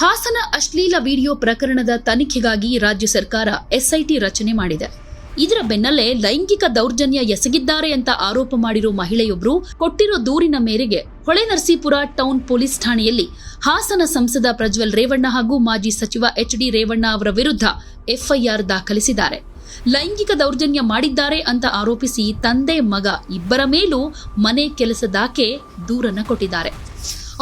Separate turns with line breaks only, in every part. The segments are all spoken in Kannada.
ಹಾಸನ ಅಶ್ಲೀಲ ವಿಡಿಯೋ ಪ್ರಕರಣದ ತನಿಖೆಗಾಗಿ ರಾಜ್ಯ ಸರ್ಕಾರ ಎಸ್ಐಟಿ ರಚನೆ ಮಾಡಿದೆ. ಇದರ ಬೆನ್ನಲ್ಲೇ ಲೈಂಗಿಕ ದೌರ್ಜನ್ಯ ಎಸಗಿದ್ದಾರೆ ಅಂತ ಆರೋಪ ಮಾಡಿರೋ ಮಹಿಳೆಯೊಬ್ಬರು ಕೊಟ್ಟಿರೋ ದೂರಿನ ಮೇರೆಗೆ ಹೊಳೆನರಸೀಪುರ ಟೌನ್ ಪೊಲೀಸ್ ಠಾಣೆಯಲ್ಲಿ ಹಾಸನ ಸಂಸದ ಪ್ರಜ್ವಲ್ ರೇವಣ್ಣ ಹಾಗೂ ಮಾಜಿ ಸಚಿವ ಎಚ್ ಡಿ ರೇವಣ್ಣ ಅವರ ವಿರುದ್ಧ ಎಫ್ಐಆರ್ ದಾಖಲಿಸಿದ್ದಾರೆ. ಲೈಂಗಿಕ ದೌರ್ಜನ್ಯ ಮಾಡಿದ್ದಾರೆ ಅಂತ ಆರೋಪಿಸಿ ತಂದೆ ಮಗ ಇಬ್ಬರ ಮೇಲೂ ಮನೆ ಕೆಲಸದಾಕೆ ದೂರನ್ನ ಕೊಟ್ಟಿದ್ದಾರೆ.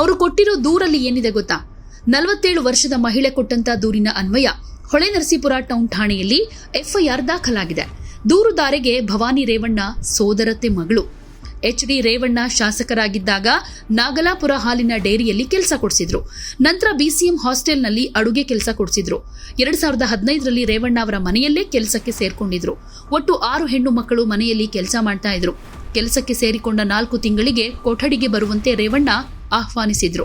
ಅವರು ಕೊಟ್ಟಿರೋ ದೂರಲ್ಲಿ ಏನಿದೆ ಗೊತ್ತಾ? ನಲವತ್ತೇಳು ವರ್ಷದ ಮಹಿಳೆ ಕೊಟ್ಟಂತ ದೂರಿನ ಅನ್ವಯ ಹೊಳೆ ನರಸೀಪುರ ಟೌನ್ ಠಾಣೆಯಲ್ಲಿ ಎಫ್ಐಆರ್ ದಾಖಲಾಗಿದೆ. ದೂರುದಾರೆಗೆ ಭವಾನಿ ರೇವಣ್ಣ ಸೋದರತ್ತೆ ಮಗಳು. ಎಚ್ ಡಿ ರೇವಣ್ಣ ಶಾಸಕರಾಗಿದ್ದಾಗ ನಾಗಲಾಪುರ ಹಾಲಿನ ಡೈರಿಯಲ್ಲಿ ಕೆಲಸ ಕೊಡಿಸಿದ್ರು. ನಂತರ ಬಿಸಿಎಂ ಹಾಸ್ಟೆಲ್ನಲ್ಲಿ ಅಡುಗೆ ಕೆಲಸ ಕೊಡಿಸಿದ್ರು. ಎರಡ್ ಸಾವಿರದ ಹದಿನೈದರಲ್ಲಿ ರೇವಣ್ಣ ಅವರ ಮನೆಯಲ್ಲೇ ಕೆಲಸಕ್ಕೆ ಸೇರ್ಕೊಂಡಿದ್ರು. ಒಟ್ಟು ಆರು ಹೆಣ್ಣು ಮಕ್ಕಳು ಮನೆಯಲ್ಲಿ ಕೆಲಸ ಮಾಡ್ತಾ ಇದ್ರು. ಕೆಲಸಕ್ಕೆ ಸೇರಿಕೊಂಡ ನಾಲ್ಕು ತಿಂಗಳಿಗೆ ಕೊಠಡಿಗೆ ಬರುವಂತೆ ರೇವಣ್ಣ ಆಹ್ವಾನಿಸಿದ್ರು.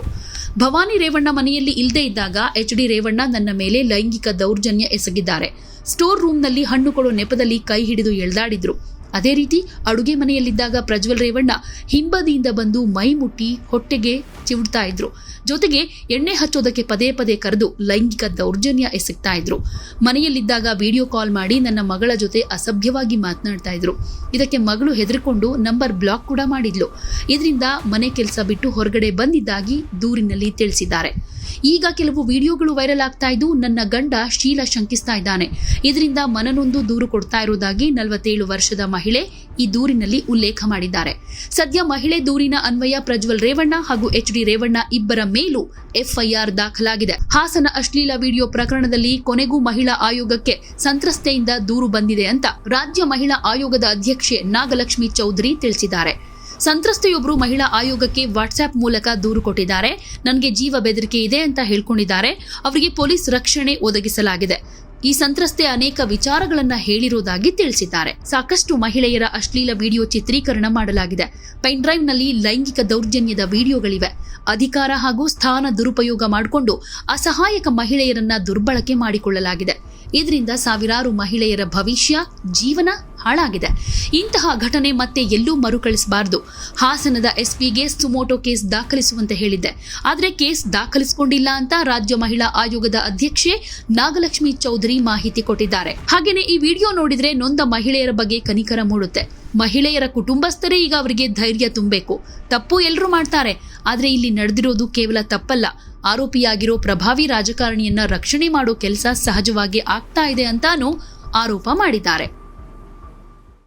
ಭವಾನಿ ರೇವಣ್ಣ ಮನೆಯಲ್ಲಿ ಇಲ್ಲದೆ ಇದ್ದಾಗ ಎಚ್ ಡಿ ರೇವಣ್ಣ ನನ್ನ ಮೇಲೆ ಲೈಂಗಿಕ ದೌರ್ಜನ್ಯ ಎಸಗಿದ್ದಾರೆ. ಸ್ಟೋರ್ ರೂಮ್ನಲ್ಲಿ ಹಣ್ಣುಗಳು ನೆಪದಲ್ಲಿ ಕೈ ಹಿಡಿದು ಎಳ್ದಾಡಿದ್ರು. ಅದೇ ರೀತಿ ಅಡುಗೆ ಮನೆಯಲ್ಲಿದ್ದಾಗ ಪ್ರಜ್ವಲ್ ರೇವಣ್ಣ ಹಿಂಬದಿಯಿಂದ ಬಂದು ಮೈ ಮುಟ್ಟಿ ಹೊಟ್ಟೆಗೆ ಚಿವುಡ್ತಾ ಇದ್ರು. ಜೊತೆಗೆ ಎಣ್ಣೆ ಹಚ್ಚೋದಕ್ಕೆ ಪದೇ ಪದೇ ಕರೆದು ಲೈಂಗಿಕ ದೌರ್ಜನ್ಯ ಎಸಗ್ತಾ ಇದ್ರು. ಮನೆಯಲ್ಲಿದ್ದಾಗ ವಿಡಿಯೋ ಕಾಲ್ ಮಾಡಿ ನನ್ನ ಮಗಳ ಜೊತೆ ಅಸಭ್ಯವಾಗಿ ಮಾತನಾಡ್ತಾ ಇದ್ರು. ಇದಕ್ಕೆ ಮಗಳು ಹೆದರಿಕೊಂಡು ನಂಬರ್ ಬ್ಲಾಕ್ ಕೂಡ ಮಾಡಿದ್ಲು. ಇದರಿಂದ ಮನೆ ಕೆಲಸ ಬಿಟ್ಟು ಹೊರಗಡೆ ಬಂದಿದ್ದಾಗಿ ದೂರಿನಲ್ಲಿ ತಿಳಿಸಿದ್ದಾರೆ. ಈಗ ಕೆಲವು ವಿಡಿಯೋಗಳು ವೈರಲ್ ಆಗ್ತಾ ಇದ್ದು ನನ್ನ ಗಂಡ ಶೀಲ ಶಂಕಿಸ್ತಾ ಇದ್ದಾನೆ. ಇದರಿಂದ ಮನನೊಂದು ದೂರು ಕೊಡ್ತಾ ಇರುವುದಾಗಿ ನಲವತ್ತೇಳು ವರ್ಷದ ಮಹಿಳೆ ಈ ದೂರಿನಲ್ಲಿ ಉಲ್ಲೇಖ ಮಾಡಿದ್ದಾರೆ. ಸದ್ಯ ಮಹಿಳೆ ದೂರಿನ ಅನ್ವಯ ಪ್ರಜ್ವಲ್ ರೇವಣ್ಣ ಹಾಗೂ ಎಚ್ ಡಿ ರೇವಣ್ಣ ಇಬ್ಬರ ಮೇಲೂ ಎಫ್ಐಆರ್ ದಾಖಲಾಗಿದೆ. ಹಾಸನ ಅಶ್ಲೀಲ ವಿಡಿಯೋ ಪ್ರಕರಣದಲ್ಲಿ ಕೊನೆಗೂ ಮಹಿಳಾ ಆಯೋಗಕ್ಕೆ ಸಂತ್ರಸ್ತೆಯಿಂದ ದೂರು ಬಂದಿದೆ ಅಂತ ರಾಜ್ಯ ಮಹಿಳಾ ಆಯೋಗದ ಅಧ್ಯಕ್ಷೆ ನಾಗಲಕ್ಷ್ಮಿ ಚೌಧರಿ ತಿಳಿಸಿದ್ದಾರೆ. ಸಂತ್ರಸ್ತೆಯೊಬ್ಬರು ಮಹಿಳಾ ಆಯೋಗಕ್ಕೆ ವಾಟ್ಸ್ಆ್ಯಪ್ ಮೂಲಕ ದೂರು ಕೊಟ್ಟಿದ್ದಾರೆ. ನನಗೆ ಜೀವ ಬೆದರಿಕೆ ಇದೆ ಅಂತ ಹೇಳ್ಕೊಂಡಿದ್ದಾರೆ. ಅವರಿಗೆ ಪೊಲೀಸ್ ರಕ್ಷಣೆ ಒದಗಿಸಲಾಗಿದೆ. ಈ ಸಂತ್ರಸ್ತೆ ಅನೇಕ ವಿಚಾರಗಳನ್ನ ಹೇಳಿರುವುದಾಗಿ ತಿಳಿಸಿದ್ದಾರೆ. ಸಾಕಷ್ಟು ಮಹಿಳೆಯರ ಅಶ್ಲೀಲ ವಿಡಿಯೋ ಚಿತ್ರೀಕರಣ ಮಾಡಲಾಗಿದೆ. ಪೆನ್ ಡ್ರೈವ್ನಲ್ಲಿ ಲೈಂಗಿಕ ದೌರ್ಜನ್ಯದ ವಿಡಿಯೋಗಳಿವೆ. ಅಧಿಕಾರ ಹಾಗೂ ಸ್ಥಾನ ದುರುಪಯೋಗ ಮಾಡಿಕೊಂಡು ಅಸಹಾಯಕ ಮಹಿಳೆಯರನ್ನ ದುರ್ಬಳಕೆ ಮಾಡಿಕೊಳ್ಳಲಾಗಿದೆ. ಇದರಿಂದ ಸಾವಿರಾರು ಮಹಿಳೆಯರ ಭವಿಷ್ಯ, ಜೀವನ ಹಾಳಾಗಿದೆ. ಇಂತಹ ಘಟನೆ ಮತ್ತೆ ಎಲ್ಲೂ ಮರುಕಳಿಸಬಾರದು. ಹಾಸನದ ಎಸ್ಪಿಗೆ ಸುಮೋಟೋ ಕೇಸ್ ದಾಖಲಿಸುವಂತೆ ಹೇಳಿದ್ದೆ. ಆದರೆ ಕೇಸ್ ದಾಖಲಿಸಿಕೊಂಡಿಲ್ಲ ಅಂತ ರಾಜ್ಯ ಮಹಿಳಾ ಆಯೋಗದ ಅಧ್ಯಕ್ಷೆ ನಾಗಲಕ್ಷ್ಮಿ ಚೌಧರಿ ಮಾಹಿತಿ ಕೊಟ್ಟಿದ್ದಾರೆ. ಹಾಗೆಯೇ ಈ ವಿಡಿಯೋ ನೋಡಿದ್ರೆ ನೊಂದ ಮಹಿಳೆಯರ ಬಗ್ಗೆ ಕನಿಕರ ಮೂಡುತ್ತೆ. ಮಹಿಳೆಯರ ಕುಟುಂಬಸ್ಥರೇ ಈಗ ಅವರಿಗೆ ಧೈರ್ಯ ತುಂಬಬೇಕು. ತಪ್ಪು ಎಲ್ಲರೂ ಮಾಡ್ತಾರೆ. ಆದರೆ ಇಲ್ಲಿ ನಡೆದಿರೋದು ಕೇವಲ ತಪ್ಪಲ್ಲ. ಆರೋಪಿಯಾಗಿರೋ ಪ್ರಭಾವಿ ರಾಜಕಾರಣಿಯನ್ನ ರಕ್ಷಣೆ ಮಾಡೋ ಕೆಲಸ ಸಹಜವಾಗಿ ಆಗ್ತಾ ಇದೆ ಅಂತಾನೂ ಆರೋಪ ಮಾಡಿದ್ದಾರೆ.